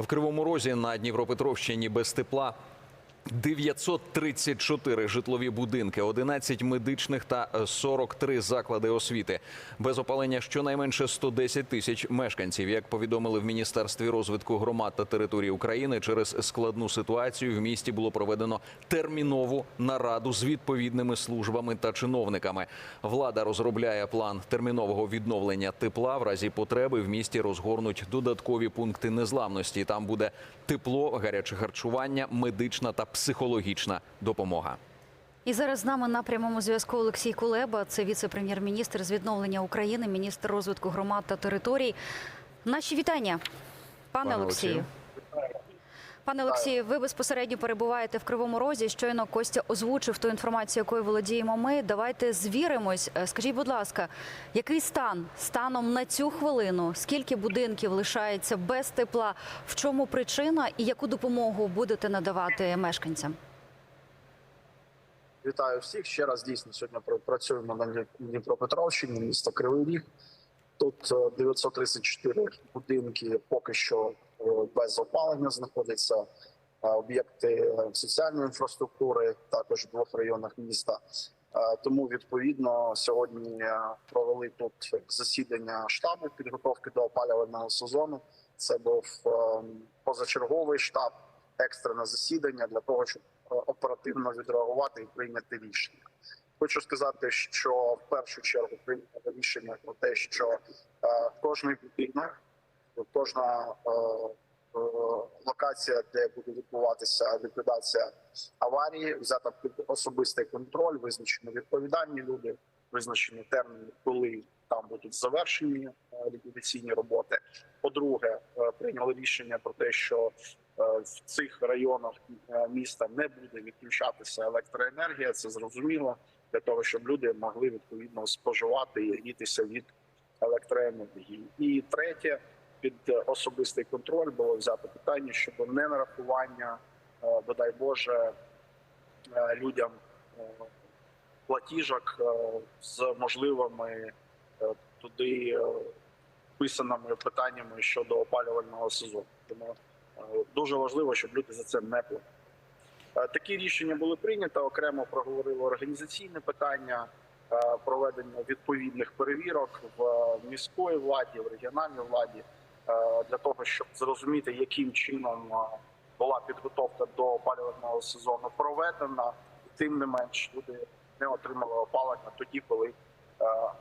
В Кривому Розі на Дніпропетровщині без тепла 934 житлові будинки, 11 медичних та 43 заклади освіти. Без опалення щонайменше 110 тисяч мешканців. Як повідомили в Міністерстві розвитку громад та територій України, через складну ситуацію в місті було проведено термінову нараду з відповідними службами та чиновниками. Влада розробляє план термінового відновлення тепла. В разі потреби в місті розгорнуть додаткові пункти незламності. Там буде тепло, гаряче харчування, медична та психологічна допомога. І зараз з нами на прямому зв'язку Олексій Кулеба, це віце-прем'єр-міністр з відновлення України, міністр розвитку громад та територій. Наші вітання, пане, Пане Олексію. Пане Олексію, ви безпосередньо перебуваєте в Кривому Розі. Щойно Костя озвучив ту інформацію, якою володіємо ми. Давайте звіримось. Е, Скажіть, будь ласка, який стан станом на цю хвилину? Скільки будинків лишається без тепла? В чому причина і яку допомогу будете надавати мешканцям? Вітаю всіх. Ще раз дійсно сьогодні працюємо на Дніпропетровщині, місто Кривий Ріг. Тут е, 934 будинки поки що е, без опалення знаходяться. Об'єкти е, соціальної інфраструктури також в двох районах міста. Тому відповідно сьогодні е, провели тут засідання штабу підготовки до опалювального сезону. Це був е, позачерговий штаб, екстрене засідання для того, щоб оперативно відреагувати і прийняти рішення. Хочу сказати, що в першу чергу прийнято рішення про те, що кожний будинок, кожна локація, де буде відбуватися ліквідація аварії, взята під особистий контроль, визначені відповідальні люди, визначені терміни, коли там будуть завершені е, ліквідаційні роботи. По-друге, е, прийняли рішення про те, що е, в цих районах міста не буде відключатися електроенергія. Це зрозуміло для того, щоб люди могли відповідно споживати і грітися від електроенергії. І третє, під е, особистий контроль було взято питання щодо ненарахування, е, бодай Боже, е, людям платіжок з можливими туди вписаними питаннями щодо опалювального сезону. Тому дуже важливо, щоб люди за це не платили. Такі рішення були прийняті. Окремо проговорили організаційне питання проведення відповідних перевірок в міської владі, в регіональній владі для того, щоб зрозуміти, яким чином е, була підготовка до опалювального сезону проведена. Тим не менш, люди не отримали опалення тоді, коли е,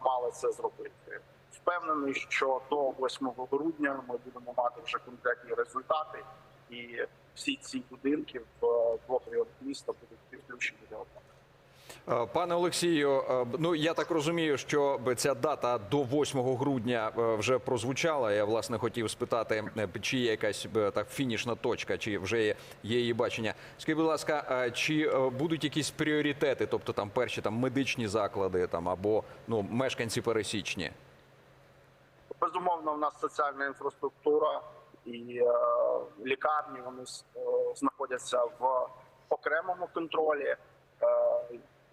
мали це зробити. Впевнений, що до 8 грудня ми будемо мати вже конкретні результати, і всі ці будинки в е, двох районах міста будуть підключені до опалення. Е, Пане Олексію, е, ну я так розумію, що ця дата до 8 грудня е, вже прозвучала. Я власне хотів спитати, чи є якась так фінішна точка, чи вже є, її бачення. Скажіть, будь ласка, чи будуть якісь пріоритети, тобто там перші там медичні заклади, там або ну мешканці пересічні? Безумовно, в нас соціальна інфраструктура і е, лікарні вони знаходяться в окремому контролі.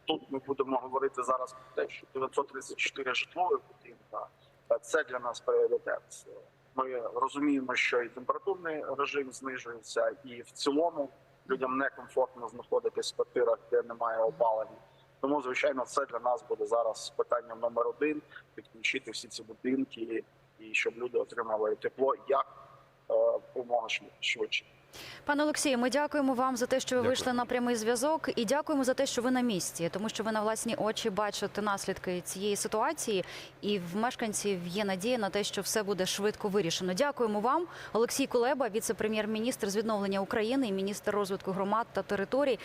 Е, тут ми будемо говорити зараз про те, що 934 житлові будинка е, це для нас пріоритет. Ми розуміємо, що і температурний режим знижується, і в цілому людям некомфортно знаходитись в квартирах, де немає опалення. Тому, звичайно, це для нас буде зараз питанням номер один підключити всі ці будинки і щоб люди отримали тепло як е, помога швидше. Пане Олексію, ми дякуємо вам за те, що ви Дякую. вийшли на прямий зв'язок, і дякуємо за те, що ви на місці, тому що ви на власні очі бачите наслідки цієї ситуації, і в мешканців є надія на те, що все буде швидко вирішено. Дякуємо вам, Олексій Кулеба, віце-прем'єр-міністр з відновлення України і міністр розвитку громад та територій.